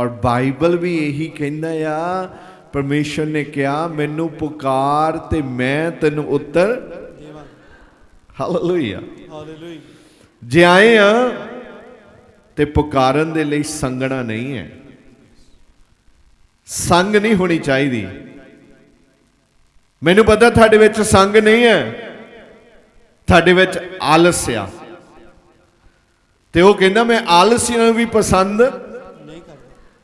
ਔਰ ਬਾਈਬਲ ਵੀ ਇਹੀ ਕਹਿੰਦਾ ਆ ਪਰਮੇਸ਼ਰ ਨੇ ਕਿਹਾ ਮੈਨੂੰ ਪੁਕਾਰ ਤੇ ਮੈਂ ਤੈਨੂੰ ਉੱਤਰ ਦੇਵਾਂ ਹਾਲੇਲੂਇਆ ਹਾਲੇਲੂਇਆ ਜੇ ਆਏ ਆ ਤੇ ਪੁਕਾਰਨ ਦੇ ਲਈ ਸੰਗਣਾ ਨਹੀਂ ਹੈ। ਸੰਗ ਨਹੀਂ ਹੋਣੀ ਚਾਹੀਦੀ। ਮੈਨੂੰ ਪਤਾ ਤੁਹਾਡੇ ਵਿੱਚ ਸੰਗ ਨਹੀਂ ਹੈ। ਤੁਹਾਡੇ ਵਿੱਚ ਆਲਸ ਆ। ਤੇ ਉਹ ਕਹਿੰਦਾ ਮੈਂ ਆਲਸੀਆਂ ਨੂੰ ਵੀ ਪਸੰਦ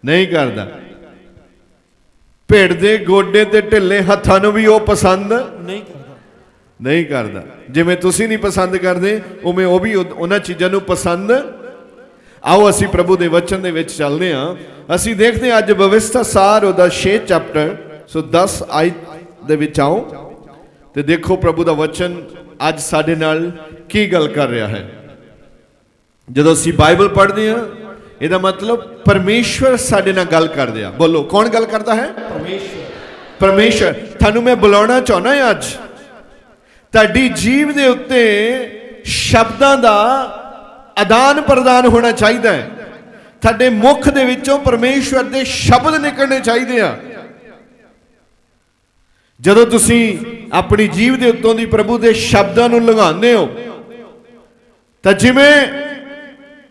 ਨਹੀਂ ਕਰਦਾ। ਭੇਡ ਦੇ ਗੋਡੇ ਤੇ ਢਿੱਲੇ ਹੱਥਾਂ ਨੂੰ ਵੀ ਉਹ ਪਸੰਦ ਨਹੀਂ ਕਰਦਾ। ਨਹੀਂ ਕਰਦਾ। ਜਿਵੇਂ ਤੁਸੀਂ ਨਹੀਂ ਪਸੰਦ ਕਰਦੇ ਉਵੇਂ ਉਹ ਵੀ ਉਹ- ਉਹਨਾਂ ਚੀਜ਼ਾਂ ਨੂੰ ਪਸੰਦ। ਆਓ ਅਸੀਂ ਪ੍ਰਭੂ ਦੇ ਵਚਨ ਦੇ ਵਿੱਚ ਚੱਲਦੇ ਹਾਂ। ਅਸੀਂ ਦੇਖਦੇ ਹਾਂ ਅੱਜ ਬਵਿਸਥਾ ਸਾਰ ਉਹਦਾ 6 ਚੈਪਟਰ ਸੋ 10 ਆਇਤ ਦੇ ਵਿੱਚ ਆਓ। ਤੇ ਦੇਖੋ ਪ੍ਰਭੂ ਦਾ ਵਚਨ ਅੱਜ ਸਾਡੇ ਨਾਲ ਕੀ ਗੱਲ ਕਰ ਰਿਹਾ ਹੈ। ਜਦੋਂ ਅਸੀਂ ਬਾਈਬਲ ਪੜ੍ਹਦੇ ਹਾਂ ਇਹਦਾ ਮਤਲਬ ਪਰਮੇਸ਼ਵਰ ਸਾਡੇ ਨਾਲ ਗੱਲ ਕਰਦੇ ਆ। ਬੋਲੋ ਕੌਣ ਗੱਲ ਕਰਦਾ ਹੈ? ਪਰਮੇਸ਼ਵਰ। ਪਰਮੇਸ਼ਰ ਤੁਹਾਨੂੰ ਮੈਂ ਬੁਲਾਉਣਾ ਚਾਹੁੰਦਾ ਹਾਂ ਅੱਜ। ਤੁਹਾਡੀ ਜੀਵ ਦੇ ਉੱਤੇ ਸ਼ਬਦਾਂ ਦਾ ਆਦਾਨ ਪ੍ਰਦਾਨ ਹੋਣਾ ਚਾਹੀਦਾ ਹੈ। ਤੁਹਾਡੇ ਮੁਖ ਦੇ ਵਿੱਚੋਂ ਪਰਮੇਸ਼ਵਰ ਦੇ ਸ਼ਬਦ ਨਿਕਲਣੇ ਚਾਹੀਦੇ ਆ। ਜਦੋਂ ਤੁਸੀਂ ਆਪਣੀ ਜੀਵ ਦੇ ਉੱਤੋਂ ਦੀ ਪ੍ਰਭੂ ਦੇ ਸ਼ਬਦਾਂ ਨੂੰ ਲੰਘਾਉਂਦੇ ਹੋ ਤਾਂ ਜਿਵੇਂ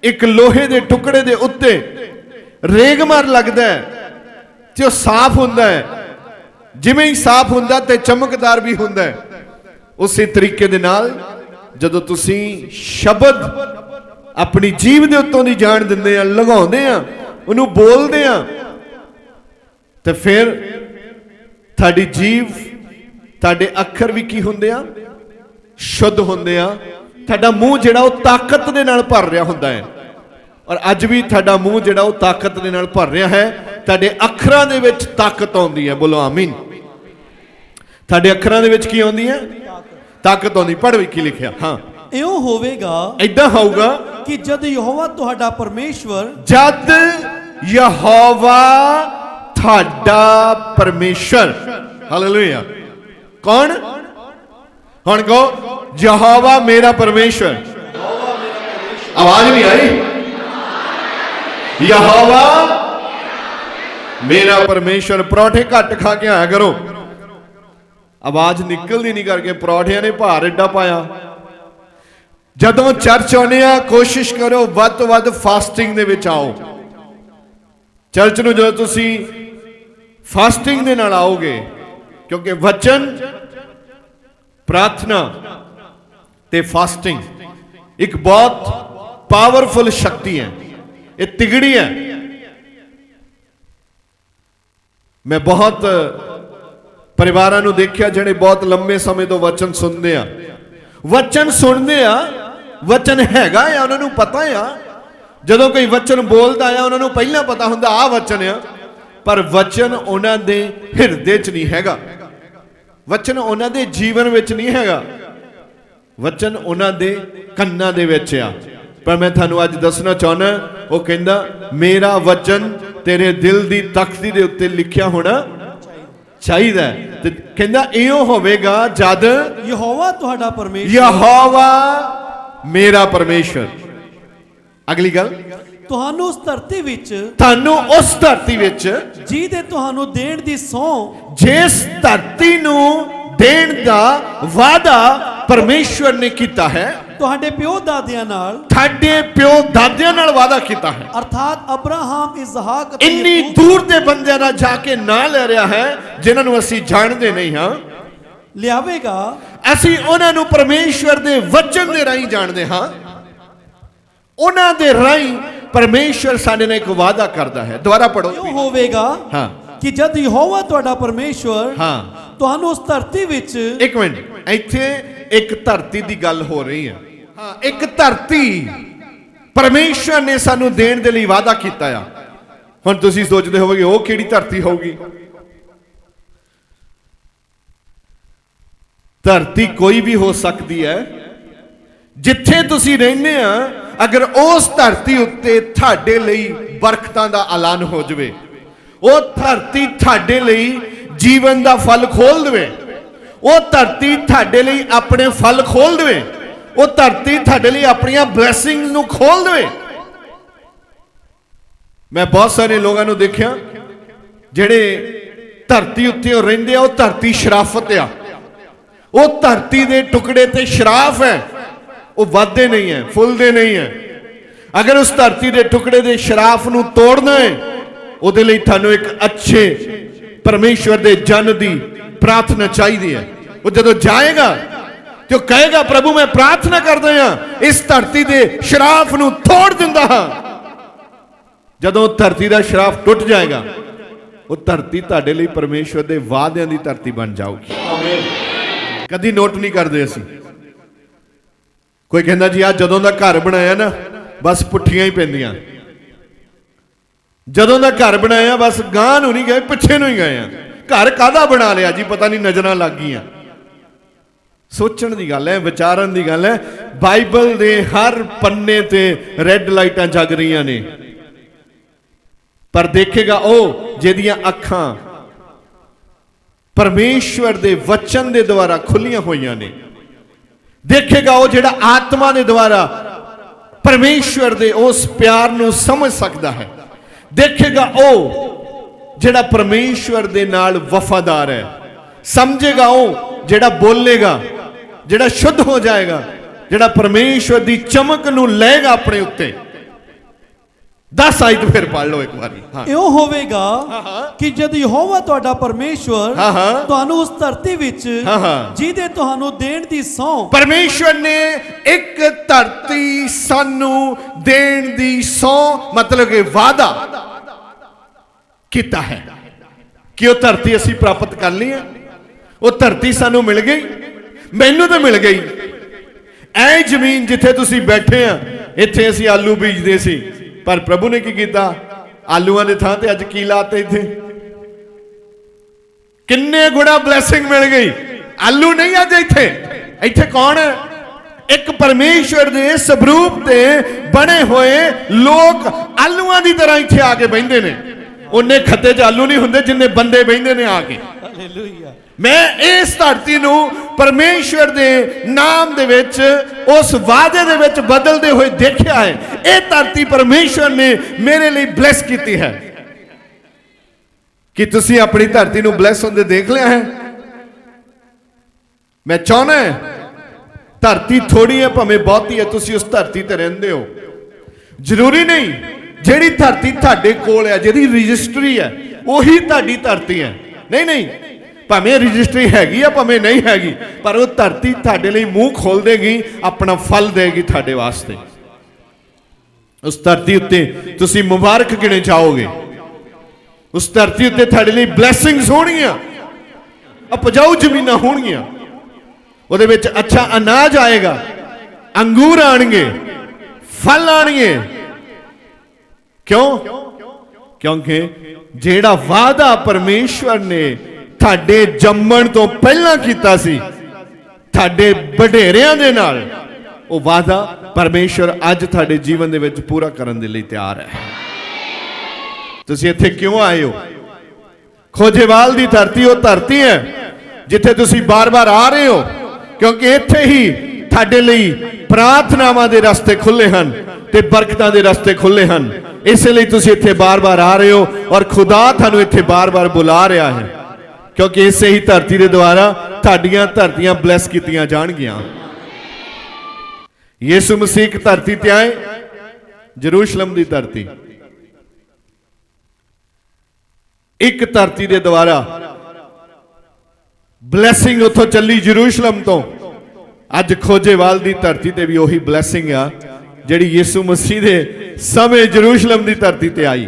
ਇੱਕ ਲੋਹੇ ਦੇ ਟੁਕੜੇ ਦੇ ਉੱਤੇ ਰੇਗਮਾਰ ਲੱਗਦਾ ਹੈ ਤੇ ਉਹ ਸਾਫ਼ ਹੁੰਦਾ ਹੈ। ਜਿਵੇਂ ਹੀ ਸਾਫ਼ ਹੁੰਦਾ ਤੇ ਚਮਕਦਾਰ ਵੀ ਹੁੰਦਾ ਹੈ। ਉਸੇ ਤਰੀਕੇ ਦੇ ਨਾਲ ਜਦੋਂ ਤੁਸੀਂ ਸ਼ਬਦ ਆਪਣੀ ਜੀਵ ਦੇ ਉੱਤੋਂ ਦੀ ਜਾਣ ਦਿੰਦੇ ਆ, ਲਗਾਉਂਦੇ ਆ, ਉਹਨੂੰ ਬੋਲਦੇ ਆ, ਤੇ ਫਿਰ ਤੁਹਾਡੀ ਜੀਵ ਤੁਹਾਡੇ ਅੱਖਰ ਵੀ ਕੀ ਹੁੰਦੇ ਆ? ਸ਼ੁੱਧ ਹੁੰਦੇ ਆ। ਤੁਹਾਡਾ ਮੂੰਹ ਜਿਹੜਾ ਉਹ ਤਾਕਤ ਦੇ ਨਾਲ ਭਰ ਰਿਹਾ ਹੁੰਦਾ ਹੈ। ਔਰ ਅੱਜ ਵੀ ਤੁਹਾਡਾ ਮੂੰਹ ਜਿਹੜਾ ਉਹ ਤਾਕਤ ਦੇ ਨਾਲ ਭਰ ਰਿਹਾ ਹੈ ਤੁਹਾਡੇ ਅੱਖਰਾਂ ਦੇ ਵਿੱਚ ਤਾਕਤ ਆਉਂਦੀ ਹੈ ਬੋਲੋ ਆਮੀਨ। ਤੁਹਾਡੇ ਅੱਖਰਾਂ ਦੇ ਵਿੱਚ ਕੀ ਆਉਂਦੀ ਹੈ? ਤਾਕਤ ਆਉਂਦੀ। ਪੜ੍ਹ ਵੀ ਕੀ ਲਿਖਿਆ? ਹਾਂ। ਇਉਂ ਹੋਵੇਗਾ ਐਦਾਂ ਹੋਊਗਾ ਕਿ ਜਦ ਯਹੋਵਾ ਤੁਹਾਡਾ ਪਰਮੇਸ਼ਵਰ ਜਦ ਯਹੋਵਾ ਤੁਹਾਡਾ ਪਰਮੇਸ਼ਰ ਹਾਲੇਲੂਇਆ ਕੌਣ? ਹੁਣ ਕਹੋ ਯਹੋਵਾ ਮੇਰਾ ਪਰਮੇਸ਼ਰ ਆਵਾਜ਼ ਨਹੀਂ ਆਈ? ਯਹੋਵਾ, ਮੇਰਾ ਪਰਮੇਸ਼ਰ ਪਰੌਠੇ ਘੱਟ ਖਾ ਕੇ ਆਇਆ ਕਰੋ। ਆਵਾਜ਼ ਨਿਕਲਦੀ ਨਹੀਂ ਕਰਕੇ ਪਰੌਠਿਆਂ ਨੇ ਭਾਰ ਏਡਾ ਪਾਇਆ। ਜਦੋਂ ਚਰਚ ਆਉਂਦੇ ਆ, ਕੋਸ਼ਿਸ਼ ਕਰੋ ਵੱਧ ਤੋਂ ਵੱਧ ਫਾਸਟਿੰਗ ਦੇ ਵਿੱਚ ਆਓ। ਚਰਚ ਨੂੰ ਜਦੋਂ ਤੁਸੀਂ ਫਾਸਟਿੰਗ ਦੇ ਨਾਲ ਆਓਗੇ, ਕਿਉਂਕਿ ਵਚਨ, ਪ੍ਰਾਰਥਨਾ ਤੇ ਫਾਸਟਿੰਗ ਇੱਕ ਬਹੁਤ ਪਾਵਰਫੁਲ ਸ਼ਕਤੀ ਹੈ। ਇਹ ਤਿਗੜੀ ਹੈ। ਮੈਂ ਬਹੁਤ ਪਰਿਵਾਰਾਂ ਨੂੰ ਦੇਖਿਆ ਜਿਹੜੇ ਬਹੁਤ ਲੰਮੇ ਸਮੇਂ ਤੋਂ ਵਚਨ ਸੁਣਦੇ ਆ। ਵਚਨ ਸੁਣਦੇ ਆ, ਵਚਨ ਹੈਗਾ ਆ, ਉਹਨਾਂ ਨੂੰ ਪਤਾ ਆ। ਜਦੋਂ ਕੋਈ ਵਚਨ ਬੋਲਦਾ ਆ, ਉਹਨਾਂ ਨੂੰ ਪਹਿਲਾਂ ਪਤਾ ਹੁੰਦਾ ਆ ਵਚਨ ਆ। ਪਰ ਵਚਨ ਉਹਨਾਂ ਦੇ ਹਿਰਦੇ 'ਚ ਨਹੀਂ ਹੈਗਾ। ਵਚਨ ਉਹਨਾਂ ਦੇ ਜੀਵਨ ਵਿੱਚ ਨਹੀਂ ਹੈਗਾ। ਵਚਨ ਉਹਨਾਂ ਦੇ ਕੰਨਾਂ ਦੇ ਵਿੱਚ ਆ। ਪਰ ਮੈਂ ਤੁਹਾਨੂੰ ਅੱਜ ਦੱਸਣਾ ਚਾਹੁੰਦਾ ਉਹ ਕਹਿੰਦਾ ਮੇਰਾ ਵਚਨ ਤੇਰੇ ਦਿਲ ਦੀ ਤਖਤੀ ਦੇ ਉੱਤੇ ਲਿਖਿਆ ਹੋਣਾ ਚਾਹੀਦਾ। ਤੇ ਕਹਿੰਦਾ ਇਹੋ ਹੋਵੇਗਾ ਜਦ ਯਹੋਵਾ ਤੁਹਾਡਾ ਪਰਮੇਸ਼ਵਰ ਯਹੋਵਾ ਮੇਰਾ ਪਰਮੇਸ਼ਰ ਅਗਲੀ ਗੱਲ ਤੁਹਾਨੂੰ ਉਸ ਧਰਤੀ ਵਿੱਚ ਤੁਹਾਨੂੰ ਉਸ ਧਰਤੀ ਵਿੱਚ ਜਿਹਦੇ ਤੁਹਾਨੂੰ ਦੇਣ ਦੀ ਸੌ ਜਿਸ ਧਰਤੀ ਨੂੰ ਦੇਣ ਦਾ ਵਾਅਦਾ ਪਰਮੇਸ਼ਵਰ ਨੇ ਕੀਤਾ ਹੈ ਤੁਹਾਡੇ ਪਿਓ ਦਾਦਿਆਂ ਨਾਲ ਤੁਹਾਡੇ ਪਿਓ ਦਾਦਿਆਂ ਨਾਲ ਵਾਅਦਾ ਕੀਤਾ ਹੈ। ਅਰਥਾਤ ਅਬਰਾਹਮ ਇਸਹਾਕ ਅਤੇ ਇੰਨੀ ਦੂਰ ਦੇ ਬੰਦਿਆਂ ਦਾ ਜਾ ਕੇ ਨਾਂ ਲੈ ਰਿਹਾ ਹੈ ਜਿਨ੍ਹਾਂ ਨੂੰ ਅਸੀਂ ਜਾਣਦੇ ਨਹੀਂ ਹਾਂ। ਲਿਆਵੇਗਾ। ਅਸੀਂ ਉਹਨਾਂ ਨੂੰ ਪਰਮੇਸ਼ਵਰ ਦੇ ਵਚਨ ਦੇ ਰਾਹੀਂ ਜਾਣਦੇ ਹਾਂ। ਉਹਨਾਂ ਦੇ ਰਾਹੀਂ ਪਰਮੇਸ਼ਵਰ ਸਾਡੇ ਨਾਲ ਇੱਕ ਵਾਅਦਾ ਕਰਦਾ ਹੈ। ਦੁਬਾਰਾ ਪੜੋ ਇਉਂ ਹੋਵੇਗਾ ਹਾਂ। ਕਿ ਜਦ ਯਹੋਵਾ ਤੁਹਾਡਾ ਪਰਮੇਸ਼ਵਰ ਹਾਂ। ਤੁਹਾਨੂੰ ਉਸ ਧਰਤੀ ਵਿੱਚ ਇੱਕ ਮਿੰਟ। ਇੱਥੇ ਇੱਕ ਧਰਤੀ ਦੀ ਗੱਲ ਹੋ ਰਹੀ ਹੈ। ਹਾਂ, ਇੱਕ ਧਰਤੀ ਪਰਮੇਸ਼ਵਰ ਨੇ ਸਾਨੂੰ ਦੇਣ ਦੇ ਲਈ ਵਾਅਦਾ ਕੀਤਾ ਆ। ਹੁਣ ਤੁਸੀਂ ਸੋਚਦੇ ਹੋਵੋਗੇ, ਉਹ ਕਿਹੜੀ ਧਰਤੀ ਹੋਊਗੀ? ਧਰਤੀ ਕੋਈ ਵੀ ਹੋ ਸਕਦੀ ਹੈ। ਜਿੱਥੇ ਤੁਸੀਂ ਰਹਿੰਦੇ ਆ, ਅਗਰ ਉਸ ਧਰਤੀ ਉੱਤੇ ਤੁਹਾਡੇ ਲਈ ਬਰਕਤਾਂ ਦਾ ਐਲਾਨ ਹੋ ਜਾਵੇ, ਉਹ ਧਰਤੀ ਤੁਹਾਡੇ ਲਈ ਜੀਵਨ ਦਾ ਫਲ ਖੋਲ ਦੇਵੇ, ਉਹ ਧਰਤੀ ਤੁਹਾਡੇ ਲਈ ਆਪਣੇ ਫਲ ਖੋਲ ਦੇਵੇ ਉਹ ਧਰਤੀ ਤੁਹਾਡੇ ਲਈ ਆਪਣੀਆਂ ਬਲੇਸਿੰਗਸ ਨੂੰ ਖੋਲ ਦੇਵੇ। ਮੈਂ ਬਹੁਤ ਸਾਰੇ ਲੋਕਾਂ ਨੂੰ ਦੇਖਿਆ, ਜਿਹੜੇ ਧਰਤੀ ਉੱਤੇ ਉਹ ਰਹਿੰਦੇ ਆ, ਉਹ ਧਰਤੀ ਸ਼ਰਾਫਤ ਆ। ਉਹ ਧਰਤੀ ਦੇ ਟੁਕੜੇ ਤੇ ਸ਼ਰਾਫ ਹੈ। ਉਹ ਵੱਧਦੇ ਨਹੀਂ ਹੈ, ਫੁੱਲਦੇ ਨਹੀਂ ਹੈ। ਅਗਰ ਉਸ ਧਰਤੀ ਦੇ ਟੁਕੜੇ ਦੇ ਸ਼ਰਾਫ ਨੂੰ ਤੋੜਨਾ ਹੈ, ਉਹਦੇ ਲਈ ਤੁਹਾਨੂੰ ਇੱਕ ਅੱਛੇ ਪਰਮੇਸ਼ਵਰ ਦੇ ਜਨ ਦੀ ਪ੍ਰਾਰਥਨਾ ਚਾਹੀਦੀ ਹੈ। ਉਹ ਜਦੋਂ ਜਾਏਗਾ ਤੇ ਉਹ ਕਹੇਗਾ ਪ੍ਰਭੂ ਮੈਂ ਪ੍ਰਾਰਥਨਾ ਕਰਦਾ ਹਾਂ ਇਸ ਧਰਤੀ ਦੇ ਸ਼ਰਾਫ ਨੂੰ ਤੋੜ ਦਿੰਦਾ ਹਾਂ। ਜਦੋਂ ਧਰਤੀ ਦਾ ਸ਼ਰਾਫ ਟੁੱਟ ਜਾਏਗਾ ਉਹ ਧਰਤੀ ਤੁਹਾਡੇ ਲਈ ਪਰਮੇਸ਼ਵਰ ਦੇ ਵਾਅਦਿਆਂ ਦੀ ਧਰਤੀ ਬਣ ਜਾਊਗੀ। ਕਦੀ ਨੋਟ ਨਹੀਂ ਕਰਦੇ ਅਸੀਂ। ਕੋਈ ਕਹਿੰਦਾ ਜੀ ਆ ਜਦੋਂ ਦਾ ਘਰ ਬਣਾਇਆ ਨਾ ਬਸ ਪੁੱਠੀਆਂ ਹੀ ਪੈਂਦੀਆਂ। ਜਦੋਂ ਦਾ ਘਰ ਬਣਾਇਆ ਬਸ ਗਾਂ ਨੂੰ ਨਹੀਂ ਗਏ ਪਿੱਛੇ ਨੂੰ ਹੀ ਗਏ ਆ। ਘਰ ਕਾਦਾ ਬਣਾ ਲਿਆ ਜੀ? ਪਤਾ ਨਹੀਂ ਨਜ਼ਰਾਂ ਲੱਗ ਗਈਆਂ। ਸੋਚਣ ਦੀ ਗੱਲ ਹੈ, ਵਿਚਾਰਨ ਦੀ ਗੱਲ ਹੈ, ਬਾਈਬਲ ਦੇ ਹਰ ਪੰਨੇ ਤੇ ਰੈੱਡ ਲਾਈਟਾਂ ਜਗ ਰਹੀਆਂ ਨੇ। ਪਰ ਦੇਖੇਗਾ ਉਹ ਜਿਹਦੀਆਂ ਅੱਖਾਂ ਪਰਮੇਸ਼ਵਰ ਦੇ ਵਚਨ ਦੇ ਦੁਆਰਾ ਖੁੱਲੀਆਂ ਹੋਈਆਂ ਨੇ। ਦੇਖੇਗਾ ਉਹ ਜਿਹੜਾ ਆਤਮਾ ਦੇ ਦੁਆਰਾ ਪਰਮੇਸ਼ਵਰ ਦੇ ਉਸ ਪਿਆਰ ਨੂੰ ਸਮਝ ਸਕਦਾ ਹੈ। ਦੇਖੇਗਾ ਉਹ ਜਿਹੜਾ ਪਰਮੇਸ਼ਵਰ ਦੇ ਨਾਲ ਵਫਾਦਾਰ ਹੈ। ਸਮਝੇਗਾ ਉਹ ਜਿਹੜਾ ਬੋਲੇਗਾ। ਜਿਹੜਾ ਸ਼ੁੱਧ ਹੋ ਜਾਏਗਾ ਜਿਹੜਾ ਪਰਮੇਸ਼ਵਰ ਦੀ ਚਮਕ ਨੂੰ ਲਏਗਾ ਆਪਣੇ ਉੱਤੇ। 10 ਆਇਤ ਫਿਰ ਪੜ ਲਓ ਇੱਕ ਵਾਰੀ। ਹਾਂ। ਇਉਂ ਹੋਵੇਗਾ ਕਿ ਜਦ ਯਹੋਵਾ ਤੁਹਾਡਾ ਪਰਮੇਸ਼ਵਰ। ਤੁਹਾਨੂੰ ਉਸ ਧਰਤੀ ਵਿੱਚ। ਜਿਹਦੇ ਤੁਹਾਨੂੰ ਦੇਣ ਦੀ ਸਹੁੰ ਪਰਮੇਸ਼ਵਰ ਨੇ ਇੱਕ ਧਰਤੀ ਸਾਨੂੰ ਦੇਣ ਦੀ ਸੌ ਮਤਲਬ ਕਿ ਵਾਦਾ ਕੀਤਾ ਹੈ ਕਿ ਉਹ ਧਰਤੀ ਅਸੀਂ ਪ੍ਰਾਪਤ ਕਰ ਲਈ ਹੈ। ਉਹ ਧਰਤੀ ਸਾਨੂੰ ਮਿਲ ਗਈ। ਮੈਨੂੰ ਤਾਂ ਮਿਲ ਗਈ। ਐ ਜ਼ਮੀਨ ਜਿੱਥੇ ਤੁਸੀਂ ਬੈਠੇ ਆ, ਇੱਥੇ ਅਸੀਂ ਆਲੂ ਬੀਜਦੇ ਸੀ। ਪਰ ਪ੍ਰਭੂ ਨੇ ਕੀ ਕੀਤਾ? ਆਲੂਆਂ ਦੇ ਥਾਂ ਤੇ ਅੱਜ ਕੀ ਲਾਤੇ ਇੱਥੇ? ਕਿੰਨੇ ਗੁਣਾ ਬਲੇਸਿੰਗ ਮਿਲ ਗਈ। ਆਲੂ ਨਹੀਂ ਅੱਜ ਇੱਥੇ। ਇੱਥੇ ਕੌਣ ਹੈ? ਇੱਕ ਪਰਮੇਸ਼ਵਰ ਦੇ ਸਵਰੂਪ ਤੇ ਬਣੇ ਹੋਏ ਲੋਕ ਆਲੂਆਂ ਦੀ ਤਰ੍ਹਾਂ ਇੱਥੇ ਆ ਕੇ ਬੈੰਦੇ ਨੇ। ਉਹਨੇ ਖੱਤੇ 'ਚ ਆਲੂ ਨਹੀਂ ਹੁੰਦੇ, ਜਿੰਨੇ ਬੰਦੇ ਬੈੰਦੇ ਨੇ ਆ ਕੇ। ਹਾਲੇਲੂਇਆ ਮੈਂ ਇਸ ਧਰਤੀ ਨੂੰ ਪਰਮੇਸ਼ਵਰ ਦੇ ਨਾਮ ਦੇ ਵਿੱਚ, ਉਸ ਵਾਅਦੇ ਦੇ ਵਿੱਚ ਬਦਲਦੇ ਹੋਏ ਦੇਖਿਆ ਹੈ। ਇਹ ਧਰਤੀ ਪਰਮੇਸ਼ਵਰ ਨੇ ਮੇਰੇ ਲਈ ਬਲੈਸ ਕੀਤੀ ਹੈ। ਕਿ ਤੁਸੀਂ ਆਪਣੀ ਧਰਤੀ ਨੂੰ ਬਲੈਸ ਹੁੰਦੇ ਦੇਖ ਲਿਆ ਹੈ? ਮੈਂ ਚਾਹਨਾ ਧਰਤੀ ਥੋੜੀ ਹੈ, ਭਾਵੇਂ ਬਹੁਤੀ ਹੈ, ਤੁਸੀਂ ਉਸ ਧਰਤੀ ਤੇ ਰਹਿੰਦੇ ਹੋ। ਜ਼ਰੂਰੀ ਨਹੀਂ, ਜਿਹੜੀ ਧਰਤੀ ਤੁਹਾਡੇ ਕੋਲ ਹੈ, ਜਿਹਦੀ ਰਜਿਸਟਰੀ ਹੈ, ਉਹੀ ਤੁਹਾਡੀ ਧਰਤੀ ਹੈ। ਨਹੀਂ ਨਹੀਂ ਭਾਵੇਂ ਰਜਿਸਟਰੀ ਹੈਗੀ ਆ, ਭਾਵੇਂ ਨਹੀਂ ਹੈਗੀ, ਪਰ ਉਹ ਧਰਤੀ ਤੁਹਾਡੇ ਲਈ ਮੂੰਹ ਖੋਲ ਦੇਗੀ, ਆਪਣਾ ਫਲ ਦੇਗੀ ਤੁਹਾਡੇ ਵਾਸਤੇ। ਉਸ ਧਰਤੀ ਉੱਤੇ ਤੁਸੀਂ ਮੁਬਾਰਕ ਗਿਣੇ ਜਾਓਗੇ। ਉਸ ਧਰਤੀ ਉੱਤੇ ਤੁਹਾਡੇ ਲਈ ਬਲੇਸਿੰਗਸ ਹੋਣਗੀਆਂ। ਉਪਜਾਊ ਜ਼ਮੀਨਾਂ ਹੋਣਗੀਆਂ। ਉਹਦੇ ਵਿੱਚ ਅੱਛਾ ਅਨਾਜ ਆਏਗਾ, ਅੰਗੂਰ ਆਣਗੇ, ਫਲ ਆਣਗੇ। ਕਿਉਂ? ਕਿਉਂਕਿ ਜਿਹੜਾ ਵਾਅਦਾ ਪਰਮੇਸ਼ਵਰ ਨੇ ਤੁਹਾਡੇ ਜੰਮਣ ਤੋਂ ਪਹਿਲਾਂ ਕੀਤਾ ਸੀ। ਤੁਹਾਡੇ ਵਡੇਰਿਆਂ ਦੇ ਨਾਲ। ਉਹ ਵਾਅਦਾ ਪਰਮੇਸ਼ਵਰ ਅੱਜ ਤੁਹਾਡੇ ਜੀਵਨ ਦੇ ਵਿੱਚ ਪੂਰਾ ਕਰਨ ਦੇ ਲਈ ਤਿਆਰ ਹੈ। ਤੁਸੀਂ ਇੱਥੇ ਕਿਉਂ ਆਏ ਹੋ? ਖੋਜੇਵਾਲ ਦੀ ਧਰਤੀ ਉਹ ਧਰਤੀ ਹੈ, ਜਿੱਥੇ ਤੁਸੀਂ ਬਾਰ-ਬਾਰ ਆ ਰਹੇ ਹੋ। ਕਿਉਂਕਿ ਇੱਥੇ ਹੀ ਤੁਹਾਡੇ ਲਈ ਪ੍ਰਾਰਥਨਾਵਾਂ ਦੇ ਰਸਤੇ ਖੁੱਲੇ ਹਨ ਤੇ ਬਰਕਤਾਂ ਦੇ ਰਸਤੇ ਖੁੱਲੇ ਹਨ। ਇਸ ਲਈ ਤੁਸੀਂ ਇੱਥੇ ਬਾਰ-ਬਾਰ ਆ ਰਹੇ ਹੋ ਔਰ ਖੁਦਾ ਤੁਹਾਨੂੰ ਇੱਥੇ ਬਾਰ-ਬਾਰ ਬੁਲਾ ਰਿਹਾ ਹੈ। ਕਿਉਂਕਿ ਇਸੇ ਹੀ ਧਰਤੀ ਦੇ ਦੁਆਰਾ ਤੁਹਾਡੀਆਂ ਧਰਤੀਆਂ ਬਲੈਸ ਕੀਤੀਆਂ ਜਾਣਗੀਆਂ। ਯੀਸ਼ੂ ਮਸੀਹ ਇੱਕ ਧਰਤੀ ਤੇ ਆਏ, ਜਰੂਸ਼ਲਮ ਦੀ ਧਰਤੀ। ਇੱਕ ਧਰਤੀ ਦੇ ਦੁਆਰਾ ਬਲੇਸਿੰਗ ਉੱਥੋਂ ਚੱਲੀ ਜਰੂਸ਼ਲਮ ਤੋਂ। ਅੱਜ ਖੋਜੇਵਾਲ ਦੀ ਧਰਤੀ ਤੇ ਵੀ ਉਹੀ ਬਲੇਸਿੰਗ ਆ, ਜਿਹੜੀ ਯੀਸ਼ੂ ਮਸੀਹ ਦੇ ਸਮੇਂ ਜਰੂਸ਼ਲਮ ਦੀ ਧਰਤੀ ਤੇ ਆਈ।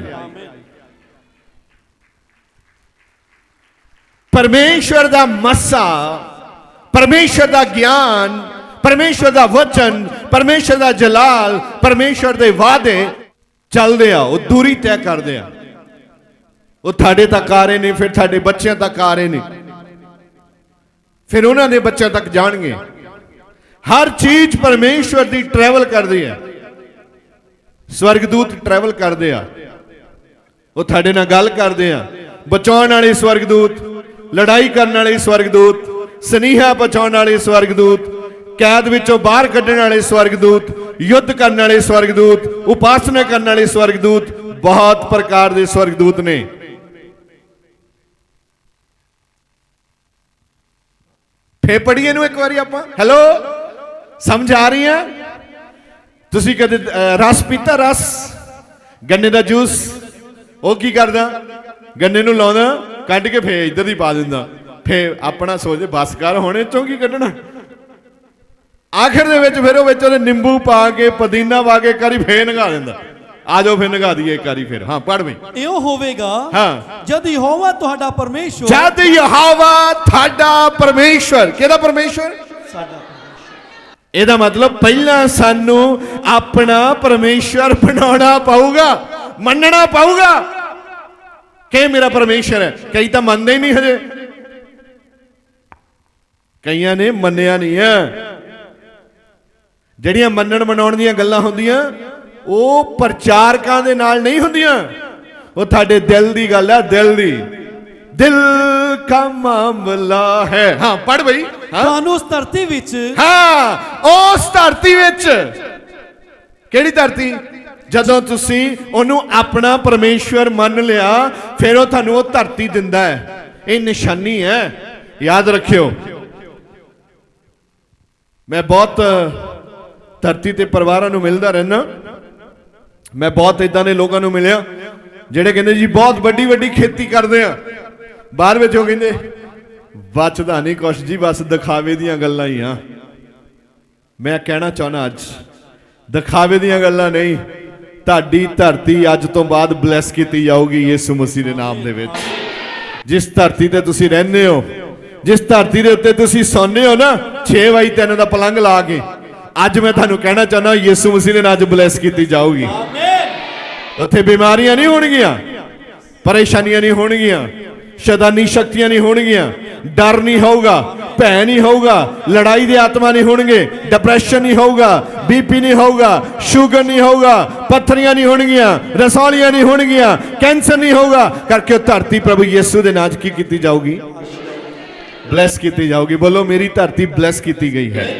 ਪਰਮੇਸ਼ਵਰ ਦਾ ਮਸਾ, ਪਰਮੇਸ਼ਵਰ ਦਾ ਗਿਆਨ, ਪਰਮੇਸ਼ਵਰ ਦਾ ਵਚਨ, ਪਰਮੇਸ਼ਵਰ ਦਾ ਜਲਾਲ, ਪਰਮੇਸ਼ਵਰ ਦੇ ਵਾਅਦੇ ਚੱਲਦੇ ਆ, ਉਹ ਦੂਰੀ ਤੈਅ ਕਰਦੇ ਆ। ਉਹ ਤੁਹਾਡੇ ਤੱਕ ਆ ਰਹੇ ਨੇ, ਫਿਰ ਤੁਹਾਡੇ ਬੱਚਿਆਂ ਤੱਕ ਆ ਰਹੇ ਨੇ। ਫਿਰ ਉਹਨਾਂ ਦੇ ਬੱਚਿਆਂ ਤੱਕ ਜਾਣਗੇ। ਹਰ ਚੀਜ਼ ਪਰਮੇਸ਼ਵਰ ਦੀ ਟਰੈਵਲ ਕਰਦੀ ਹੈ ਸਵਰਗਦੂਤ ਟਰੈਵਲ ਕਰਦੇ ਆ। ਉਹ ਤੁਹਾਡੇ ਨਾਲ ਗੱਲ ਕਰਦੇ ਆ। ਬਚਾਉਣ ਵਾਲੇ ਸਵਰਗਦੂਤ ਲੜਾਈ ਕਰਨ ਵਾਲੇ ਸਵਰਗਦੂਤ, ਸਨੀਹਾ ਪਹੁੰਚਾਉਣ ਵਾਲੇ ਸਵਰਗਦੂਤ, ਕੈਦ ਵਿੱਚੋਂ ਬਾਹਰ ਕੱਢਣ ਵਾਲੇ ਸਵਰਗਦੂਤ, ਯੁੱਧ ਕਰਨ ਵਾਲੇ ਸਵਰਗਦੂਤ, ਉਪਾਸਨਾ ਕਰਨ ਵਾਲੇ ਸਵਰਗਦੂਤ ਬਹੁਤ ਪ੍ਰਕਾਰ ਦੇ ਸਵਰਗਦੂਤ ਨੇ। ਫੇ ਪੜੀਏ ਨੂੰ ਇੱਕ ਵਾਰੀ ਆਪਾਂ। ਹੈਲੋ ਸਮਝ ਆ ਰਹੀ ਆ? ਤੁਸੀਂ ਕਦੇ ਰਸ ਪੀਤਾ ਰਸ? ਗੰਨੇ ਦਾ ਜੂਸ? ਉਹ ਕੀ ਕਰਦਾ? ਗੰਨੇ ਨੂੰ ਲਾਉਂਦਾ? ਕੱਢ ਕੇ ਫੇ ਇੱਧਰ ਦੀ ਪਾ ਦਿੰਦਾ। ਫੇ ਆਪਣਾ ਸੋਚਦੇ ਬਸ ਕਰ ਹੁਣੇ ਚੋਂ ਕੀ ਕੱਢਣਾ। ਆਖਿਰ ਦੇ ਵਿੱਚ ਫਿਰ ਉਹ ਵਿੱਚ ਉਹਦੇ ਨਿੰਬੂ ਪਾ ਕੇ ਪੁਦੀਨਾ ਪਾ ਕੇ ਕਰੀ ਫੇ ਨਗਾ ਦਿੰਦਾ। ਆ ਜਾਓ ਫੇ ਨਗਾ ਦਈਏ ਇੱਕ ਵਾਰੀ ਫਿਰ। ਹਾਂ ਪੜ ਬਈ ਇਉਂ ਹੋਵੇਗਾ ਹਾਂ। ਜਦ ਯਹੋਵਾ ਤੁਹਾਡਾ ਪਰਮੇਸ਼ਵਰ ਜਦ ਯਹਾਵਾ ਤੁਹਾਡਾ ਪਰਮੇਸ਼ਵਰ। ਕਿਹਦਾ ਪਰਮੇਸ਼ਵਰ? ਸਾਡਾ ਇਹਦਾ ਮਤਲਬ ਪਹਿਲਾਂ ਸਾਨੂੰ ਆਪਣਾ ਪਰਮੇਸ਼ਵਰ ਬਣਾਉਣਾ ਪਊਗਾ ਮੰਨਣਾ ਪਊਗਾ। ਕਿ ਮੇਰਾ ਪਰਮੇਸ਼ਵਰ ਹੈ? ਕਈ ਤਾਂ ਮੰਨਦੇ ਹੀ ਨਹੀਂ ਹਜੇ। ਕਈਆਂ ਨੇ ਮੰਨਿਆ ਨਹੀਂ ਹੈ। ਜਿਹੜੀਆਂ ਮੰਨਣ ਮਨਾਉਣ ਦੀਆਂ ਗੱਲਾਂ ਹੁੰਦੀਆਂ ਉਹ ਪ੍ਰਚਾਰਕਾਂ ਦੇ ਨਾਲ ਨਹੀਂ ਹੁੰਦੀਆਂ। ਉਹ ਤੁਹਾਡੇ ਦਿਲ ਦੀ ਗੱਲ ਹੈ ਦਿਲ ਦੀ। ਦਿਲ ਕਾ ਮਾਮਲਾ ਹੈ। ਹਾਂ ਪੜ ਬਈ। ਤੁਹਾਨੂੰ ਉਸ ਧਰਤੀ ਵਿੱਚ ਹਾਂ ਉਸ ਧਰਤੀ ਵਿੱਚ। ਕਿਹੜੀ ਧਰਤੀ? ਜਦੋਂ ਤੁਸੀਂ ਉਹਨੂੰ ਆਪਣਾ ਪਰਮੇਸ਼ਵਰ ਮੰਨ ਲਿਆ, ਫਿਰ ਉਹ ਤੁਹਾਨੂੰ ਉਹ ਧਰਤੀ ਦਿੰਦਾ ਹੈ। ਇਹ ਨਿਸ਼ਾਨੀ ਹੈ। ਯਾਦ ਰੱਖਿਓ। ਮੈਂ ਬਹੁਤ ਧਰਤੀ ਤੇ ਪਰਿਵਾਰਾਂ ਨੂੰ ਮਿਲਦਾ ਰਹਿਣਾ ਮੈਂ ਬਹੁਤ ਇਦਾਂ ਦੇ ਲੋਕਾਂ ਨੂੰ ਮਿਲਿਆ, ਜਿਹੜੇ ਕਹਿੰਦੇ ਜੀ ਬਹੁਤ ਵੱਡੀ ਵੱਡੀ ਖੇਤੀ ਕਰਦੇ ਆ। ਬਾਹਰ ਵਿੱਚ ਉਹ ਕਹਿੰਦੇ, ਬਚਦਾ ਨਹੀਂ ਕੁਛ ਜੀ, ਬਸ ਦਿਖਾਵੇ ਦੀਆਂ ਗੱਲਾਂ ਹੀ ਆ। ਮੈਂ ਕਹਿਣਾ ਚਾਹਣਾ ਅੱਜ, ਦਿਖਾਵੇ ਦੀਆਂ ਗੱਲਾਂ ਨਹੀਂ। ਤੁਹਾਡੀ ਧਰਤੀ ਅੱਜ ਤੋਂ ਬਾਅਦ ਬਲੈਸ ਕੀਤੀ ਜਾਊਗੀ ਯਿਸੂ ਮਸੀਹ ਦੇ ਨਾਮ ਦੇ ਵਿੱਚ। ਜਿਸ ਧਰਤੀ ਤੇ ਤੁਸੀਂ ਰਹਿੰਦੇ ਹੋ ਜਿਸ ਧਰਤੀ ਦੇ ਉੱਤੇ ਤੁਸੀਂ ਸੌਂਦੇ ਹੋ ਨਾ 6 ਵਜੇ ਤਿੰਨ ਦਾ ਪਲੰਗ ਲਾ ਕੇ ਅੱਜ ਮੈਂ ਤੁਹਾਨੂੰ ਕਹਿਣਾ ਚਾਹੁੰਦਾ ਯਿਸੂ ਮਸੀਹ ਦੇ ਨਾਲ ਅੱਜ ਬਲੈਸ ਕੀਤੀ ਜਾਊਗੀ। ਆਮੇਨ ਉੱਥੇ ਬਿਮਾਰੀਆਂ ਨਹੀਂ ਹੋਣਗੀਆਂ ਪਰੇਸ਼ਾਨੀਆਂ ਨਹੀਂ ਹੋਣਗੀਆਂ ਸ਼ੈਤਾਨੀ ਸ਼ਕਤੀਆਂ ਨਹੀਂ ਹੋਣਗੀਆਂ। ਡਰ ਨਹੀਂ ਹੋਊਗਾ, ਭੈ ਨਹੀਂ ਹੋਊਗਾ, ਲੜਾਈ ਦੇ ਆਤਮਾ ਨਹੀਂ ਹੋਣਗੇ ਡਿਪਰੈਸ਼ਨ ਨਹੀਂ ਹੋਊਗਾ ਬੀਪੀ ਨਹੀਂ ਹੋਊਗਾ ਸ਼ੂਗਰ ਨਹੀਂ ਹੋਊਗਾ, ਪੱਥਰੀਆਂ ਨਹੀਂ ਹੋਣਗੀਆਂ, ਰਸੌਲੀਆਂ ਨਹੀਂ ਹੋਣਗੀਆਂ, ਕੈਂਸਰ ਨਹੀਂ ਹੋਊਗਾ। ਕਰਕੇ ਉਹ ਧਰਤੀ ਪ੍ਰਭੂ ਯਿਸੂ ਦੇ ਨਾਂ 'ਚ ਕੀ ਕੀਤੀ ਜਾਊਗੀ? ਬਲੈਸ ਕੀਤੀ ਜਾਊਗੀ। ਬੋਲੋ, ਮੇਰੀ ਧਰਤੀ ਬਲੈਸ ਕੀਤੀ ਗਈ ਹੈ।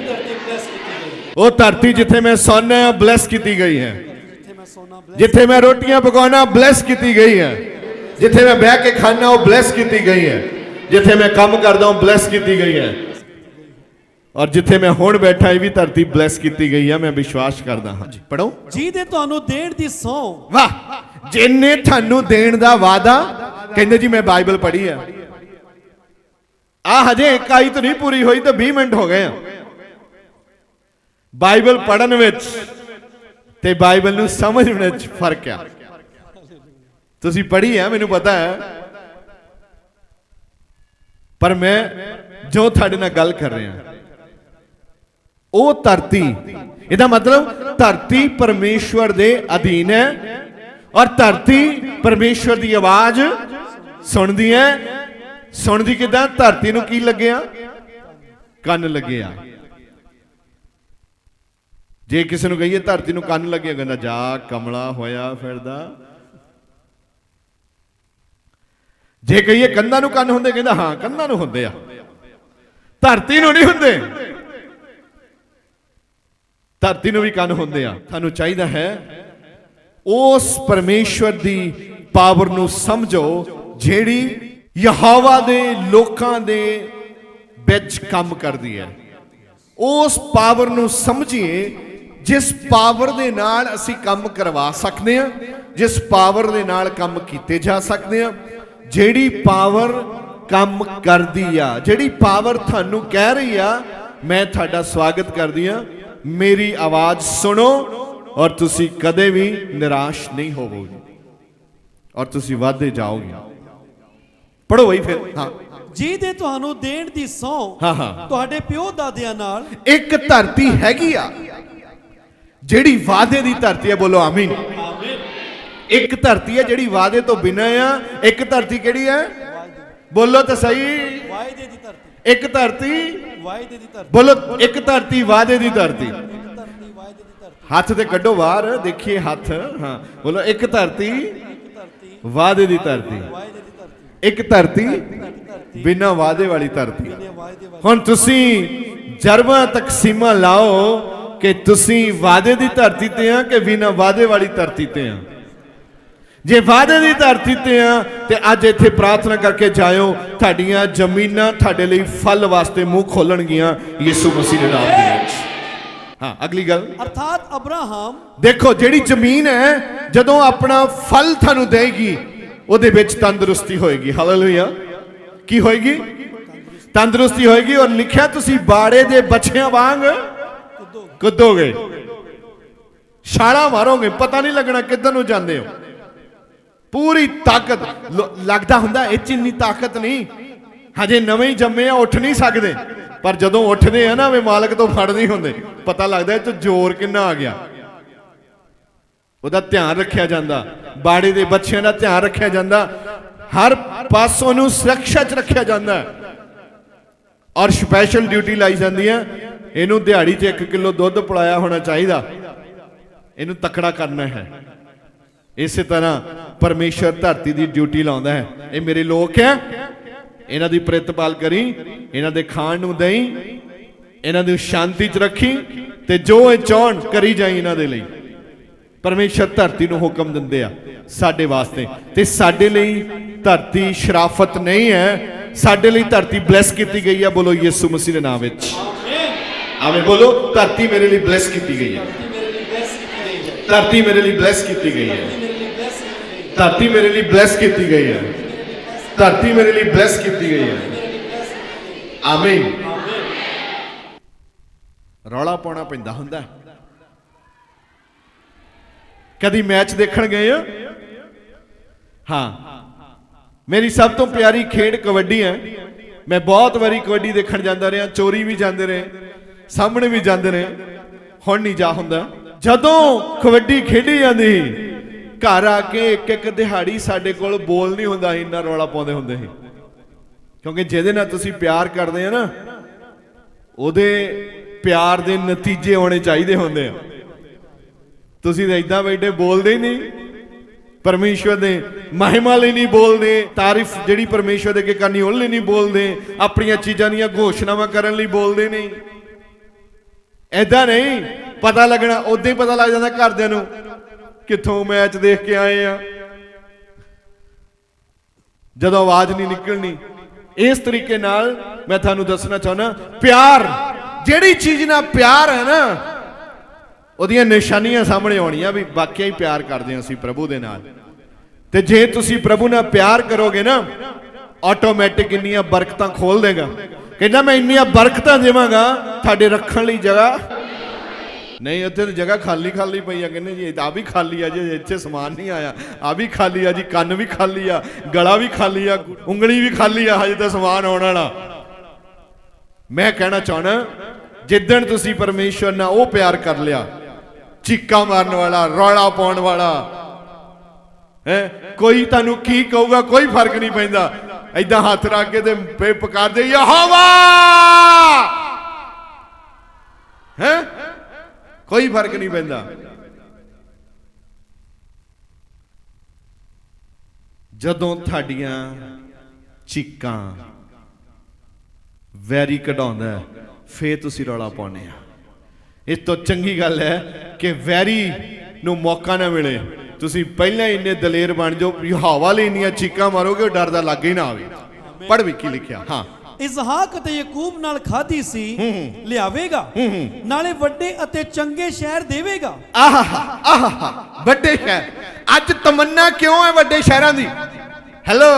ਉਹ ਧਰਤੀ ਜਿੱਥੇ ਮੈਂ ਸੌਣਾ ਬਲੈਸ ਕੀਤੀ ਗਈ ਹੈ। ਜਿੱਥੇ ਮੈਂ ਸੋਨਾ ਬਲੈ- ਜਿੱਥੇ ਮੈਂ ਰੋਟੀਆਂ ਪਕਾਉਣਾ ਬਲੈਸ ਕੀਤੀ ਗਈ ਹੈ। ਜਿੱਥੇ ਮੈਂ ਬਹਿ ਕੇ ਖਾਣਾ ਉਹ ਬਲੈਸ ਕੀਤੀ ਗਈ ਹੈ। ਜਿੱਥੇ ਮੈਂ ਕੰਮ ਕਰਦਾ ਉਹ ਬਲੈਸ ਕੀਤੀ ਗਈ ਹੈ। ਔਰ ਜਿੱਥੇ ਮੈਂ ਹੁਣ ਬੈਠਾ ਇਹ ਵੀ ਧਰਤੀ ਬਲੈਸ ਕੀਤੀ ਗਈ ਹੈ। ਮੈਂ ਵਿਸ਼ਵਾਸ ਕਰਦਾ ਹਾਂ। ਜੀ ਪੜੋ ਜਿਹਦੇ ਤੁਹਾਨੂੰ ਦੇਣ ਦੀ ਸੌ। ਵਾਹ! ਜਿੰਨੇ ਤੁਹਾਨੂੰ ਦੇਣ ਦਾ ਵਾਦਾ ਕਹਿੰਦੇ ਜੀ ਮੈਂ ਬਾਈਬਲ ਪੜ੍ਹੀ ਆ ਆ ਹਜੇ ਇਕਾਈ ਤਾਂ ਨਹੀਂ ਪੂਰੀ ਹੋਈ ਤਾਂ 20 ਮਿੰਟ ਹੋ ਗਏ ਆ। ਬਾਈਬਲ ਪੜਨ ਵਿੱਚ ਤੇ ਬਾਈਬਲ ਨੂੰ ਸਮਝਣ ਵਿੱਚ ਫ਼ਰਕ ਆ। ਤੁਸੀਂ ਪੜ੍ਹੀ ਆ, ਮੈਨੂੰ ਪਤਾ ਹੈ। ਪਰ ਮੈਂ ਜੋ ਤੁਹਾਡੇ ਨਾਲ ਗੱਲ ਕਰ ਰਿਹਾ, ਉਹ ਧਰਤੀ, ਇਹਦਾ ਮਤਲਬ ਧਰਤੀ ਪਰਮੇਸ਼ਵਰ ਦੇ ਅਧੀਨ ਹੈ ਔਰ ਧਰਤੀ ਪਰਮੇਸ਼ਵਰ ਦੀ ਆਵਾਜ਼ ਸੁਣਦੀ ਹੈ। ਸੁਣਦੀ ਕਿਦਾਂ? ਧਰਤੀ ਨੂੰ ਕੀ ਲੱਗਿਆ? ਕੰਨ ਲੱਗਿਆ। ਜੇ ਕਿਸੇ ਨੂੰ ਕਹੀਏ ਧਰਤੀ ਨੂੰ ਕੰਨ ਲੱਗਿਆ, ਕਹਿੰਦਾ ਜਾ, ਕਮਲਾ ਹੋਇਆ ਫਿਰਦਾ। ਜੇ ਕਹੀਏ ਕੰਨਾਂ ਨੂੰ ਕੰਨ ਹੁੰਦੇ, ਕਹਿੰਦਾ ਹਾਂ, ਕੰਨਾਂ ਨੂੰ ਹੁੰਦੇ ਆ। ਧਰਤੀ ਨੂੰ ਨਹੀਂ ਹੁੰਦੇ। ਧਰਤੀ ਨੂੰ ਵੀ ਕੰਨ ਹੁੰਦੇ ਆ। ਤੁਹਾਨੂੰ ਚਾਹੀਦਾ ਹੈ, ਉਸ ਪਰਮੇਸ਼ਵਰ ਦੀ ਪਾਵਰ ਨੂੰ ਸਮਝੋ, ਜਿਹੜੀ ਯਹੋਵਾ ਦੇ ਲੋਕਾਂ ਦੇ ਵਿੱਚ ਕੰਮ ਕਰਦੀ ਹੈ। ਉਸ ਪਾਵਰ ਨੂੰ ਸਮਝੀਏ, ਜਿਸ ਪਾਵਰ ਦੇ ਨਾਲ ਅਸੀਂ ਕੰਮ ਕਰਵਾ ਸਕਦੇ ਹਾਂ, ਜਿਸ ਪਾਵਰ ਦੇ ਨਾਲ ਕੰਮ ਕੀਤੇ ਜਾ ਸਕਦੇ ਹਾਂ ਜਿਹੜੀ ਪਾਵਰ ਕੰਮ ਕਰਦੀ ਆ ਜਿਹੜੀ ਪਾਵਰ ਤੁਹਾਨੂੰ ਕਹਿ ਰਹੀ ਆ ਮੈਂ ਤੁਹਾਡਾ ਸਵਾਗਤ ਕਰਦੀ ਆ। ਮੇਰੀ ਆਵਾਜ਼ ਸੁਣੋ ਔਰ ਤੁਸੀਂ ਕਦੇ ਵੀ ਨਿਰਾਸ਼ ਨਹੀਂ ਹੋਵੋਗੇ ਔਰ ਤੁਸੀਂ ਵਾਧੇ ਜਾਓਗੇ। ਪੜੋ ਵਈ ਫਿਰ ਹਾਂ। ਜਿਹਦੇ ਤੁਹਾਨੂੰ ਦੇਣ ਦੀ ਸੌ ਹਾਂ ਹਾਂ। ਤੁਹਾਡੇ ਪਿਓ ਦਾਦਿਆਂ ਨਾਲ ਇੱਕ ਧਰਤੀ ਹੈਗੀ ਆ ਜਿਹੜੀ ਵਾਅਦੇ ਦੀ ਧਰਤੀ ਹੈ ਬੋਲੋ ਆਮੀਨ। ਇੱਕ ਧਰਤੀ ਹੈ ਜਿਹੜੀ ਵਾਅਦੇ ਤੋਂ ਬਿਨਾਂ ਆ। ਇੱਕ ਧਰਤੀ ਕਿਹੜੀ ਹੈ? ਬੋਲੋ ਤਾਂ ਸਹੀ। ਵਾਅਦੇ ਦੀ ਧਰਤੀ। ਇੱਕ ਧਰਤੀ। ਵਾਅਦੇ ਦੀ ਧਰਤੀ। ਬੋਲੋ ਇੱਕ ਧਰਤੀ ਵਾਅਦੇ ਦੀ ਧਰਤੀ। ਹੱਥ ਤੇ ਕੱਢੋ ਬਾਹਰ ਦੇਖੀਏ ਹੱਥ। ਹਾਂ ਬੋਲੋ ਇੱਕ ਧਰਤੀ ਵਾਅਦੇ ਦੀ ਧਰਤੀ। ਇੱਕ ਧਰਤੀ ਬਿਨਾਂ ਵਾਅਦੇ ਵਾਲੀ ਧਰਤੀ। ਹੁਣ ਤੁਸੀਂ ਜਰਬਾਂ ਤਕਸੀਮਾਂ ਲਾਓ ਕਿ ਤੁਸੀਂ ਵਾਅਦੇ ਦੀ ਧਰਤੀ ਤੇ ਆ ਕਿ ਬਿਨਾਂ ਵਾਅਦੇ ਵਾਲੀ ਧਰਤੀ ਤੇ ਆ। ਜੇ ਵਾਅਦੇ ਦੀ ਧਰਤੀ ਤੇ ਆ ਤੇ ਅੱਜ ਇੱਥੇ ਪ੍ਰਾਰਥਨਾ ਕਰਕੇ ਜਾਇਓ ਤੁਹਾਡੀਆਂ ਜ਼ਮੀਨਾਂ ਤੁਹਾਡੇ ਲਈ ਫਲ ਵਾਸਤੇ ਮੂੰਹ ਖੋਲਣਗੀਆਂ ਯਿਸੂ ਮਸੀਹ ਦੇ ਨਾਮ ਦੇ ਵਿੱਚ। ਹਾਂ ਅਗਲੀ ਗੱਲ। ਅਰਥਾਤ ਅਬਰਾਹਮ ਦੇਖੋ ਜਿਹੜੀ ਜ਼ਮੀਨ ਹੈ ਜਦੋਂ ਆਪਣਾ ਫਲ ਤੁਹਾਨੂੰ ਦੇਗੀ ਉਹਦੇ ਵਿੱਚ ਤੰਦਰੁਸਤੀ ਹੋਏਗੀ। ਹਾਲੇਲੂਇਆ ਕੀ ਹੋਏਗੀ? ਤੰਦਰੁਸਤੀ ਹੋਏਗੀ ਔਰ ਲਿਖਿਆ ਤੁਸੀਂ ਬਾੜੇ ਦੇ ਬੱਚਿਆਂ ਵਾਂਗ ਕੁੱਦੋਗੇ। ਛਾਲਾ ਮਾਰੋਗੇ ਪਤਾ ਨਹੀਂ ਲੱਗਣਾ ਕਿੱਧਰ ਨੂੰ ਜਾਂਦੇ ਹੋ। ਪੂਰੀ ਤਾਕਤ। ਲੱਗਦਾ ਹੁੰਦਾ ਇਹ ਚ ਇੰਨੀ ਤਾਕਤ ਨਹੀਂ। ਹਜੇ ਨਵੇਂ ਹੀ ਜੰਮੇ ਆ, ਉੱਠ ਨਹੀਂ ਸਕਦੇ। ਪਰ ਜਦੋਂ ਉੱਠਦੇ ਆ ਨਾ, ਵੇ ਮਾਲਕ ਤੋਂ ਫੜ ਨਹੀਂ ਹੁੰਦੇ। ਪਤਾ ਲੱਗਦਾ ਇਹ ਚ ਜ਼ੋਰ ਕਿੰਨਾ ਆ ਗਿਆ। ਉਹਦਾ ਧਿਆਨ ਰੱਖਿਆ ਜਾਂਦਾ। ਬਾੜੇ ਦੇ ਬੱਚਿਆਂ ਦਾ ਧਿਆਨ ਰੱਖਿਆ ਜਾਂਦਾ। ਹਰ ਪਾਸੋਂ ਨੂੰ ਸੁਰੱਖਿਆ 'ਚ ਰੱਖਿਆ ਜਾਂਦਾ। ਔਰ ਸਪੈਸ਼ਲ ਡਿਊਟੀ ਲਾਈ ਜਾਂਦੀ ਹੈ ਇਹਨੂੰ ਦਿਹਾੜੀ 'ਚ 1 ਕਿਲੋ ਦੁੱਧ ਪਿਲਾਇਆ ਹੋਣਾ ਚਾਹੀਦਾ। ਇਹਨੂੰ ਤਕੜਾ ਕਰਨਾ ਹੈ। ਇਸੇ ਤਰ੍ਹਾਂ ਪਰਮੇਸ਼ਰ ਧਰਤੀ ਦੀ ਡਿਊਟੀ ਲਾਉਂਦਾ ਹੈ। ਇਹ ਮੇਰੇ ਲੋਕ ਹੈ। ਇਹਨਾਂ ਦੀ ਪ੍ਰਤਪਾਲ ਕਰੀ, ਇਹਨਾਂ ਦੇ ਖਾਣ ਨੂੰ ਦੇਈ, ਇਹਨਾਂ ਨੂੰ ਸ਼ਾਂਤੀ 'ਚ ਰੱਖੀ ਤੇ ਜੋ ਇਹ ਚਾਹਣ ਕਰੀ ਜਾਈ ਇਹਨਾਂ ਦੇ ਲਈ। ਪਰਮੇਸ਼ਰ ਧਰਤੀ ਨੂੰ ਹੁਕਮ ਦਿੰਦੇ ਆ ਸਾਡੇ ਵਾਸਤੇ ਤੇ ਸਾਡੇ ਲਈ ਧਰਤੀ ਸ਼ਰਾਫਤ ਨਹੀਂ ਹੈ। ਸਾਡੇ ਲਈ ਧਰਤੀ ਬਲੈਸ ਕੀਤੀ ਗਈ ਹੈ ਬੋਲੋ ਯਿਸੂ ਮਸੀਹ ਦੇ ਨਾਮ ਵਿੱਚ। ਆਵੇਂ ਬੋਲੋ, ਧਰਤੀ ਮੇਰੇ ਲਈ ਬਲੈਸ ਕੀਤੀ ਗਈ ਹੈ। ਧਰਤੀ ਮੇਰੇ ਲਈ ਬਲੈਸ ਕੀਤੀ ਗਈ ਹੈ। ਧਰਤੀ ਮੇਰੇ ਲਈ ਬਲੈਸ ਕੀਤੀ ਗਈ ਹੈ। ਧਰਤੀ ਮੇਰੇ ਲਈ ਬਲੈਸ ਕੀਤੀ ਗਈ ਹੈ। ਆਮੀਨ ਰੌਲਾ ਪਾਉਣਾ ਪੈਂਦਾ ਹੁੰਦਾ ਕਦੀ ਮੈਚ ਦੇਖਣ ਗਏ ਹੋ? ਹਾਂ। ਮੇਰੀ ਸਭ ਤੋਂ ਪਿਆਰੀ ਖੇਡ ਕਬੱਡੀ ਹੈ। ਮੈਂ ਬਹੁਤ ਵਾਰੀ ਕਬੱਡੀ ਦੇਖਣ ਜਾਂਦਾ ਰਿਹਾ, ਚੋਰੀ ਵੀ ਜਾਂਦੇ ਰਹੇ, ਸਾਹਮਣੇ ਵੀ ਜਾਂਦੇ ਰਹੇ। ਹੁਣ ਨਹੀਂ ਜਾ ਹੁੰਦਾ। ਜਦੋਂ ਕਬੱਡੀ ਖੇਡੀ ਜਾਂਦੀ ਸੀ ਘਰ ਆ ਕੇ ਇੱਕ ਇੱਕ ਦਿਹਾੜੀ ਸਾਡੇ ਕੋਲ ਬੋਲ ਨਹੀਂ ਹੁੰਦਾ ਸੀ, ਇੰਨਾ ਰੌਲਾ ਪਾਉਂਦੇ ਹੁੰਦੇ ਸੀ। ਕਿਉਂਕਿ ਜਿਹਦੇ ਨਾਲ ਤੁਸੀਂ ਪਿਆਰ ਕਰਦੇ ਆ ਨਾ ਉਹਦੇ ਪਿਆਰ ਦੇ ਨਤੀਜੇ ਹੋਣੇ ਚਾਹੀਦੇ ਹੁੰਦੇ ਆ। ਤੁਸੀਂ ਤਾਂ ਇਦਾਂ ਬੈਠੇ ਬੋਲਦੇ ਹੀ ਨਹੀਂ। ਪਰਮੇਸ਼ਵਰ ਦੇ ਮਹਿਮਾ ਲਈ ਨਹੀਂ ਬੋਲਦੇ ਤਾਰੀਫ ਜਿਹੜੀ ਪਰਮੇਸ਼ਵਰ ਦੇ ਅੱਗੇ ਕਰਨੀ ਉਹ ਲਈ ਨਹੀਂ ਬੋਲਦੇ ਆਪਣੀਆਂ ਚੀਜ਼ਾਂ ਦੀਆਂ ਘੋਸ਼ਣਾਵਾਂ ਕਰਨ ਲਈ ਬੋਲਦੇ ਨਹੀਂ। ਐਦਾਂ ਨਹੀਂ ਪਤਾ ਲੱਗਣਾ ਉਦੋਂ ਹੀ ਪਤਾ ਲੱਗ ਜਾਂਦਾ ਘਰਦਿਆਂ ਨੂੰ ਕਿੱਥੋਂ ਮੈਚ ਦੇਖ ਕੇ ਆਏ ਆ? ਜਦੋਂ ਆਵਾਜ਼ ਨਹੀਂ ਨਿਕਲਣੀ, ਇਸ ਤਰੀਕੇ ਨਾਲ ਮੈਂ ਤੁਹਾਨੂੰ ਦੱਸਣਾ ਚਾਹੁੰਦਾ, ਪਿਆਰ, ਜਿਹੜੀ ਚੀਜ਼ ਨਾਲ ਪਿਆਰ ਹੈ ਨਾ, ਉਹਦੀਆਂ ਨਿਸ਼ਾਨੀਆਂ ਸਾਹਮਣੇ ਆਉਣੀਆਂ ਵੀ ਵਾਕਿਆ ਹੀ ਪਿਆਰ ਕਰਦੇ ਹਾਂ ਅਸੀਂ ਪ੍ਰਭੂ ਦੇ ਨਾਲ। ਤੇ ਜੇ ਤੁਸੀਂ ਪ੍ਰਭੂ ਨਾਲ ਪਿਆਰ ਕਰੋਗੇ ਨਾ ਆਟੋਮੈਟਿਕ ਇੰਨੀਆਂ ਬਰਕਤਾਂ ਖੋਲ ਦੇਗਾ। ਕਹਿੰਦਾ, ਮੈਂ ਇੰਨੀਆਂ ਬਰਕਤਾਂ ਦੇਵਾਂਗਾ, ਤੁਹਾਡੇ ਰੱਖਣ ਲਈ ਜਗ੍ਹਾ ਨਹੀਂ, ਉੱਥੇ ਤਾਂ ਜਗ੍ਹਾ ਖਾਲੀ ਖਾਲੀ ਪਈ ਆ, ਕਹਿੰਦੇ ਜੀ ਆ ਵੀ ਖਾਲੀ ਆ ਜੀ ਇੱਥੇ ਸਮਾਨ ਨਹੀਂ ਆਇਆ। ਆ ਵੀ ਖਾਲੀ ਆ ਜੀ, ਕੰਨ ਵੀ ਖਾਲੀ ਆ, ਗਲਾ ਵੀ ਖਾਲੀ ਆ, ਉਂਗਲੀ ਵੀ ਖਾਲੀ ਆ, ਹਜੇ ਤਾਂ ਸਮਾਨ ਆਉਣ ਵਾਲਾ। ਮੈਂ ਕਹਿਣਾ ਚਾਹਣਾ ਜਿੱਦਣ ਤੁਸੀਂ ਪਰਮੇਸ਼ਵਰ ਨਾਲ ਉਹ ਪਿਆਰ ਕਰ ਲਿਆ, ਚੀਕਾਂ ਮਾਰਨ ਵਾਲਾ, ਰੌਲਾ ਪਾਉਣ ਵਾਲਾ, ਹੈ, ਕੋਈ ਤੁਹਾਨੂੰ ਕੀ ਕਹੂਗਾ, ਕੋਈ ਫ਼ਰਕ ਨਹੀਂ ਪੈਂਦਾ। ਐਦਾਂ ਹੱਥ ਰੱਖ ਕੇ ਤੇ ਪੇ ਪੁਕਾਰਦੇ ਯਹੋਵਾ! ਹੈ? ਕੋਈ ਫ਼ਰਕ ਨਹੀਂ ਪੈਂਦਾ। ਜਦੋਂ ਤੁਹਾਡੀਆਂ ਚੀਕਾਂ ਵੈਰੀ ਕਢਾਉਂਦਾ ਹੈ, ਫੇਰ ਤੁਸੀਂ ਰੌਲਾ ਪਾਉਂਦੇ ਆ। ਇਸ ਤੋਂ ਚੰਗੀ ਗੱਲ ਹੈ ਕਿ ਵੈਰੀ ਨੂੰ ਮੌਕਾ ਨਾ ਮਿਲੇ। ਤੁਸੀਂ ਪਹਿਲਾਂ ਇੰਨੇ ਦਲੇਰ ਬਣ ਜਾਓ ਵੀ ਹਵਾ ਲਈ ਇੰਨੀਆਂ ਚੀਕਾਂ ਮਾਰੋਗੇ ਉਹ ਡਰਦਾ ਲੱਗੇ ਹੀ ਨਾ ਆਵੇ। ਪੜ੍ਹ ਵੀ ਲਿਖਿਆ? ਹਾਂ। ਇਸਹਾਕ ਅਤੇ ਯਾਕੂਬ ਨਾਲ ਖਾਦੀ ਸੀ ਲਿਆਵੇਗਾ। ਨਾਲੇ ਵੱਡੇ ਅਤੇ ਚੰਗੇ ਸ਼ਹਿਰ ਦੇਵੇਗਾ। ਆਹਾ ਆਹਾ ਵੱਡੇ ਸ਼ਹਿਰ। ਅੱਜ ਤਮੰਨਾ ਕਿਉਂ ਹੈ ਵੱਡੇ ਸ਼ਹਿਰਾਂ ਦੀ? ਹੈਲੋ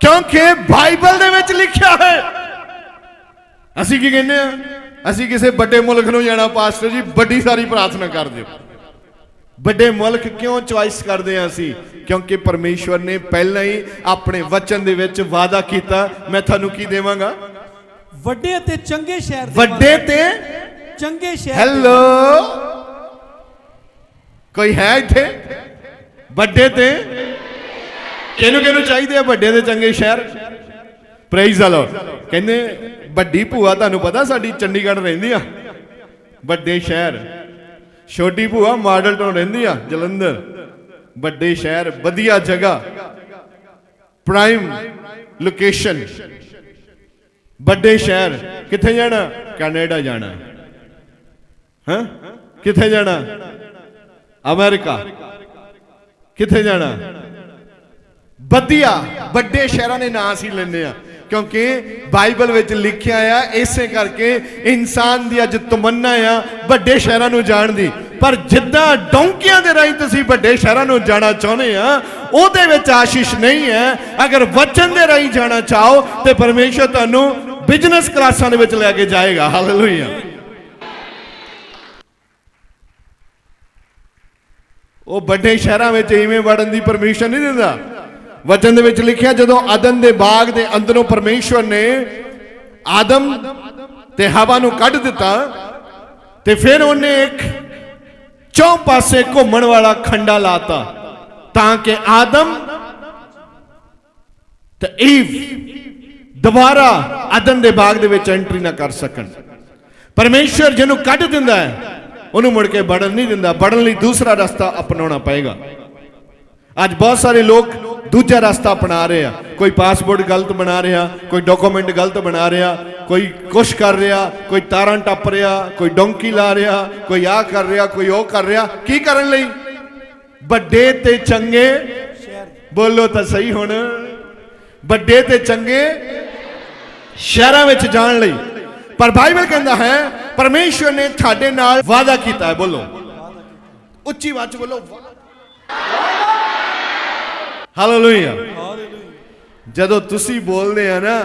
ਕਿਉਂਕਿ ਬਾਈਬਲ ਦੇ ਵਿੱਚ ਲਿਖਿਆ ਹੈ। ਅਸੀਂ ਕੀ ਕਹਿੰਦੇ ਆ ਅਸੀਂ ਕਿਸੇ ਵੱਡੇ ਮੁਲਕ ਨੂੰ ਜਾਣਾ ਪਾਸਟਰ ਜੀ ਵੱਡੀ ਸਾਰੀ ਪ੍ਰਾਰਥਨਾ ਕਰ ਦਿਓ। ਵੱਡੇ ਮੁਲਕ ਕਿਉਂ ਚੁਆਇਸ ਕਰਦੇ ਆ ਅਸੀਂ? ਕਿਉਂਕਿ ਪਰਮੇਸ਼ਵਰ ਨੇ ਪਹਿਲਾਂ ਹੀ ਆਪਣੇ ਵਚਨ ਦੇ ਵਿੱਚ ਵਾਅਦਾ ਕੀਤਾ। ਮੈਂ ਤੁਹਾਨੂੰ ਕੀ ਦੇਵਾਂਗਾ? ਵੱਡੇ ਅਤੇ ਚੰਗੇ ਸ਼ਹਿਰ। ਵੱਡੇ ਤੇ ਚੰਗੇ ਸ਼ਹਿਰ ਹੈਲੋ ਕੋਈ ਹੈ ਇੱਥੇ? ਵੱਡੇ ਤੇ ਕਿਹਨੂੰ ਕਿਹਨੂੰ ਚਾਹੀਦੇ ਆ ਵੱਡੇ ਤੇ ਚੰਗੇ ਸ਼ਹਿਰ? ਪ੍ਰੇਜ਼ ਦਾ ਲਾਰਡ ਕਹਿੰਦੇ ਵੱਡੀ ਭੂਆ ਤੁਹਾਨੂੰ ਪਤਾ ਸਾਡੀ ਚੰਡੀਗੜ੍ਹ ਰਹਿੰਦੀ ਆ? ਵੱਡੇ ਸ਼ਹਿਰ। ਛੋਟੀ ਭੂਆ ਮਾਡਲ ਟਾਊਨ ਰਹਿੰਦੀ ਆ, ਜਲੰਧਰ। ਵੱਡੇ ਸ਼ਹਿਰ, ਵਧੀਆ ਜਗ੍ਹਾ। ਪ੍ਰਾਈਮ ਲੋਕੇਸ਼ਨ ਵੱਡੇ ਸ਼ਹਿਰ। ਕਿੱਥੇ ਜਾਣਾ? ਕੈਨੇਡਾ ਜਾਣਾ। ਹਾਂ? ਕਿੱਥੇ ਜਾਣਾ? ਅਮਰੀਕਾ। ਕਿੱਥੇ ਜਾਣਾ? ਵਧੀਆ। ਵੱਡੇ ਸ਼ਹਿਰਾਂ ਦੇ ਨਾਂ ਅਸੀਂ ਲੈਂਦੇ ਆ। ਕਿਉਂਕਿ ਬਾਈਬਲ ਵਿੱਚ ਲਿਖਿਆ ਆ, ਇਸੇ ਕਰਕੇ ਇਨਸਾਨ ਦੀ ਅੱਜ ਤਮੰਨਾ ਆ ਵੱਡੇ ਸ਼ਹਿਰਾਂ ਨੂੰ ਜਾਣ ਦੀ। ਪਰ ਜਿੱਦਾਂ ਡੌਂਕੀਆਂ ਦੇ ਰਾਹੀਂ ਤੁਸੀਂ ਵੱਡੇ ਸ਼ਹਿਰਾਂ ਨੂੰ ਜਾਣਾ ਚਾਹੁੰਦੇ ਆ, ਉਹਦੇ ਵਿੱਚ ਆਸ਼ੀਸ਼ ਨਹੀਂ ਹੈ। ਅਗਰ ਵਚਨ ਦੇ ਰਾਹੀਂ ਜਾਣਾ ਚਾਹੋ, ਤੇ ਪਰਮੇਸ਼ਰ ਤੁਹਾਨੂੰ ਬਿਜ਼ਨਸ ਕਲਾਸਾਂ ਦੇ ਵਿੱਚ ਲੈ ਕੇ ਜਾਏਗਾ। ਹਾਲੇਲੂਇਆ ਉਹ ਵੱਡੇ ਸ਼ਹਿਰਾਂ ਵਿੱਚ ਇਵੇਂ ਵੜਨ ਦੀ ਪਰਮਿਸ਼ਨ ਨਹੀਂ ਦਿੰਦਾ। ਵਚਨ ਦੇ ਵਿੱਚ ਲਿਖਿਆ, ਜਦੋਂ ਆਦਮ ਦੇ ਬਾਗ ਦੇ ਅੰਦਰੋਂ ਪਰਮੇਸ਼ਵਰ ਨੇ ਆਦਮ ਤੇ ਹਵਾ ਨੂੰ ਕੱਢ ਦਿੱਤਾ ਤੇ ਫਿਰ ਉਹਨੇ ਇੱਕ ਚੌਂ ਪਾਸੇ ਘੁੰਮਣ ਵਾਲਾ ਖੰਡਾ ਲਾਤਾ ਤਾਂ ਕਿ ਆਦਮ ਤੇ ਈਵ ਦੁਬਾਰਾ ਆਦਮ ਦੇ ਬਾਗ ਦੇ ਵਿੱਚ ਐਂਟਰੀ ਨਾ ਕਰ ਸਕਣ। ਪਰਮੇਸ਼ਵਰ ਜਿਹਨੂੰ ਕੱਢ ਦਿੰਦਾ ਹੈ, ਉਹਨੂੰ ਮੁੜ ਕੇ ਵੜਨ ਨਹੀਂ ਦਿੰਦਾ। ਵੜਨ ਲਈ ਦੂਸਰਾ ਰਸਤਾ ਅਪਣਾਉਣਾ ਪਏਗਾ। ਅੱਜ ਬਹੁਤ ਸਾਰੇ ਲੋਕ ਦੂਜਾ ਰਸਤਾ ਅਪਣਾ ਰਹੇ ਆ। ਕੋਈ ਪਾਸਪੋਰਟ ਗਲਤ ਬਣਾ ਰਿਹਾ, ਕੋਈ ਡਾਕੂਮੈਂਟ ਗਲਤ ਬਣਾ ਰਿਹਾ, ਕੋਈ ਕੁਛ ਕਰ ਰਿਹਾ, ਕੋਈ ਤਾਰਾਂ ਟੱਪ ਰਿਹਾ, ਕੋਈ ਡੋਂਕੀ ਲਾ ਰਿਹਾ, ਕੋਈ ਆ ਕਰ ਰਿਹਾ, ਕੋਈ ਉਹ ਕਰ ਰਿਹਾ। ਕੀ ਕਰਨ ਲਈ? ਵੱਡੇ ਤੇ ਚੰਗੇ। ਬੋਲੋ ਤਾਂ ਸਹੀ ਹੁਣ। ਵੱਡੇ ਤੇ ਚੰਗੇ ਸ਼ਹਿਰਾਂ ਵਿੱਚ ਜਾਣ ਲਈ। ਪਰ ਬਾਈਬਲ ਕਹਿੰਦਾ ਹੈ, ਪਰਮੇਸ਼ਵਰ ਨੇ ਤੁਹਾਡੇ ਨਾਲ ਵਾਅਦਾ ਕੀਤਾ ਹੈ, ਬੋਲੋ। ਉੱਚੀ ਆਵਾਜ਼ 'ਚ ਬੋਲੋ। ਹਾਲੇਲੂਇਆ ਹਾਲੇਲੂਇਆ ਜਦੋਂ ਤੁਸੀਂ ਬੋਲਦੇ ਆ ਨਾ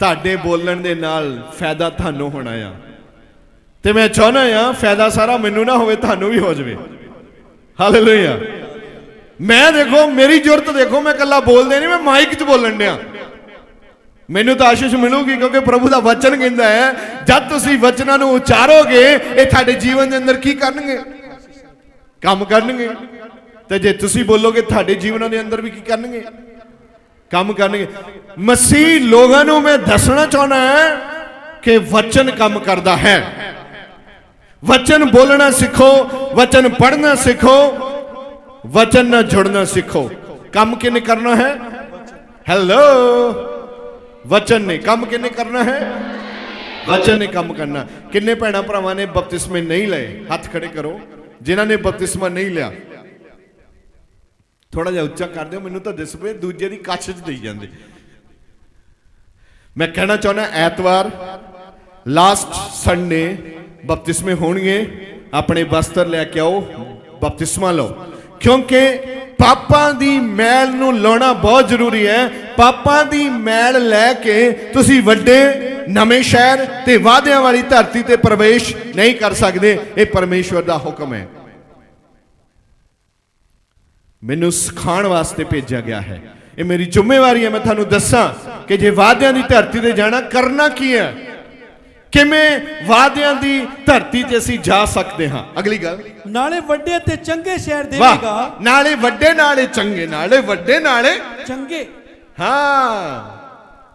ਤੁਹਾਡੇ ਬੋਲਣ ਦੇ ਨਾਲ ਫਾਇਦਾ ਤੁਹਾਨੂੰ ਹੋਣਾ ਆ ਤੇ ਮੈਂ ਚਾਹੁੰਦਾ ਆ ਫਾਇਦਾ ਸਾਰਾ ਮੈਨੂੰ ਨਾ ਹੋਵੇ ਤੁਹਾਨੂੰ ਵੀ ਹੋ ਜਾਵੇ ਹਾਲੇਲੂਇਆ ਮੈਂ ਦੇਖੋ ਮੇਰੀ ਜ਼ਰੂਰਤ ਦੇਖੋ ਮੈਂ ਇਕੱਲਾ ਬੋਲਦੇ ਨਹੀਂ ਮੈਂ ਮਾਈਕ 'ਚ ਬੋਲਣ ਡਿਆ ਮੈਨੂੰ ਤਾਂ ਆਸ਼ੀਸ਼ ਮਿਲੂਗੀ ਕਿਉਂਕਿ ਪ੍ਰਭੂ ਦਾ ਵਚਨ ਕਹਿੰਦਾ ਹੈ ਜਦ ਤੁਸੀਂ ਵਚਨਾਂ ਨੂੰ ਉਚਾਰੋਗੇ ਇਹ ਤੁਹਾਡੇ ਜੀਵਨ ਦੇ ਅੰਦਰ ਕੀ ਕਰਨਗੇ ਕੰਮ ਕਰਨਗੇ ਤੇ ਜੇ ਤੁਸੀਂ ਬੋਲੋਗੇ ਤੁਹਾਡੇ ਜੀਵਨਾਂ ਦੇ ਅੰਦਰ ਵੀ ਕੀ ਕਰਨਗੇ? ਕੰਮ ਕਰਨਗੇ। ਮਸੀਹ ਲੋਕਾਂ ਨੂੰ ਮੈਂ ਦੱਸਣਾ ਚਾਹੁੰਦਾ ਹੈ ਕਿ ਵਚਨ ਕੰਮ ਕਰਦਾ ਹੈ। ਵਚਨ ਬੋਲਣਾ ਸਿੱਖੋ, ਵਚਨ ਪੜ੍ਹਨਾ ਸਿੱਖੋ, ਵਚਨ ਨਾਲ ਜੁੜਨਾ ਸਿੱਖੋ। ਕੰਮ ਕਿਨੇ ਕਰਨਾ ਹੈ? ਹੈਲੋ ਵਚਨ ਨੇ ਕੰਮ ਕਿਨੇ ਕਰਨਾ ਹੈ? ਵਚਨ ਨੇ ਕੰਮ ਕਰਨਾ। ਕਿੰਨੇ ਭੈਣਾ ਭਰਾਵਾਂ ਨੇ ਬਪਤਿਸਮੇ ਨਹੀਂ ਲਏ? ਹੱਥ ਖੜੇ ਕਰੋ। ਜਿਨ੍ਹਾਂ ਨੇ ਬਪਤਿਸਮਾ ਨਹੀਂ ਲਿਆ ਥੋੜਾ ਜਿਹਾ ਉੱਚਾ ਕਰ ਦਿਓ, ਮੈਨੂੰ ਤਾਂ ਦਿਸ ਪਏ ਦੂਜੇ ਦੀ ਕੱਛ 'ਚ ਦੇਈ ਜਾਂਦੇ। ਮੈਂ ਕਹਿਣਾ ਚਾਹੁੰਦਾ, ਐਤਵਾਰ ਲਾਸਟ ਸੰਡੇ ਬਪਤਿਸਮੇ ਹੋਣਗੇ, ਆਪਣੇ ਬਸਤਰ ਲੈ ਕੇ ਆਓ, ਬਪਤਿਸਮਾ ਲਓ। ਕਿਉਂਕਿ ਪਾਪਾਂ ਦੀ ਮੈਲ ਨੂੰ ਲਾਉਣਾ ਬਹੁਤ ਜ਼ਰੂਰੀ ਹੈ। ਪਾਪਾਂ ਦੀ ਮੈਲ ਲੈ ਕੇ ਤੁਸੀਂ ਵੱਡੇ ਨਵੇਂ ਸ਼ਹਿਰ ਤੇ ਵਾਅਦਿਆਂ ਵਾਲੀ ਧਰਤੀ ਤੇ ਪ੍ਰਵੇਸ਼ ਨਹੀਂ ਕਰ ਸਕਦੇ। ਇਹ ਪਰਮੇਸ਼ਵਰ ਦਾ ਹੁਕਮ ਹੈ। ਮੈਨੂੰ ਸਿਖਾਉਣ ਵਾਸਤੇ ਭੇਜਿਆ ਗਿਆ ਹੈ। ਇਹ ਮੇਰੀ ਜ਼ਿੰਮੇਵਾਰੀ ਹੈ। ਮੈਂ ਤੁਹਾਨੂੰ ਦੱਸਾਂ ਕਿ ਜੇ ਵਾਅਦਿਆਂ ਦੀ ਧਰਤੀ ਤੇ ਜਾਣਾ ਕਰਨਾ ਕੀ ਹੈ? ਕਿਵੇਂ ਵਾਅਦਿਆਂ ਦੀ ਧਰਤੀ ਤੇ ਅਸੀਂ ਜਾ ਸਕਦੇ ਹਾਂ? ਅਗਲੀ ਗੱਲ। ਨਾਲੇ ਵੱਡੇ ਤੇ ਚੰਗੇ ਸ਼ਹਿਰ ਦੇਵੇਗਾ। ਨਾਲੇ ਵੱਡੇ ਨਾਲੇ ਚੰਗੇ ਨਾਲੇ ਵੱਡੇ ਨਾਲੇ ਚੰਗੇ। ਹਾਂ।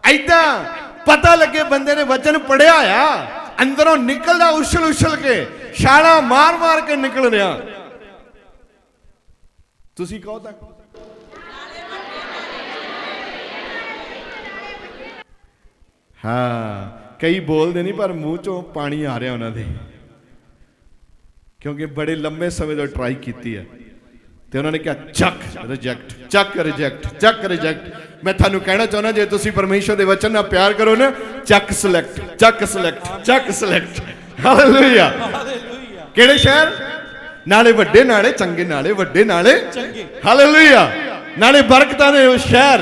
ਐਦਾਂ ਪਤਾ ਲੱਗੇ ਬੰਦੇ ਨੇ ਵਚਨ ਪੜਿਆ ਆ। ਅੰਦਰੋਂ ਨਿਕਲਦਾ ਉਛਲ ਉਛਲ ਕੇ ਛਾਲਾ ਮਾਰ ਮਾਰ ਕੇ ਨਿਕਲ ਰਿਹਾ। ਤੁਸੀਂ ਕਹੋ ਤਾਂ। ਹਾਂ, ਕਈ ਬੋਲਦੇ ਨਹੀਂ, ਪਰ ਮੂੰਹ ਚੋਂ ਪਾਣੀ ਆ ਰਿਹਾ ਉਹਨਾਂ ਦੇ। ਕਿਉਂਕਿ ਬੜੇ ਲੰਬੇ ਸਮੇਂ ਤੋਂ ਟਰਾਈ ਕੀਤੀ ਹੈ। ਤੇ ਉਹਨਾਂ ਨੇ ਕਿਹਾ, ਚੱਕ ਰਿਜੈਕਟ ਚੱਕ ਰਿਜੈਕਟ ਚੱਕ ਰਿਜੈਕਟ ਮੈਂ ਤੁਹਾਨੂੰ ਕਹਿਣਾ ਚਾਹੁੰਦਾ, ਜੇ ਤੁਸੀਂ ਪਰਮੇਸ਼ਰ ਦੇ ਵਚਨ ਨਾਲ ਪਿਆਰ ਕਰੋ ਨਾ, ਚੱਕ ਸਿਲੈਕਟ ਚੱਕ ਸਿਲੈਕਟ ਚੱਕ ਸਿਲੈਕਟ ਹਾਲੇਲੂਇਆ ਹਾਲੇਲੂਇਆ ਕਿਹੜੇ ਸ਼ਹਿਰ? ਨਾਲੇ ਵੱਡੇ ਨਾਲੇ ਚੰਗੇ ਨਾਲੇ ਵੱਡੇ ਨਾਲੇ। ਚੰਗੇ। ਹਾਲੇਲੂਇਆ ਨਾਲੇ ਬਰਕਤਾਂ ਦੇ ਸ਼ਹਿਰ।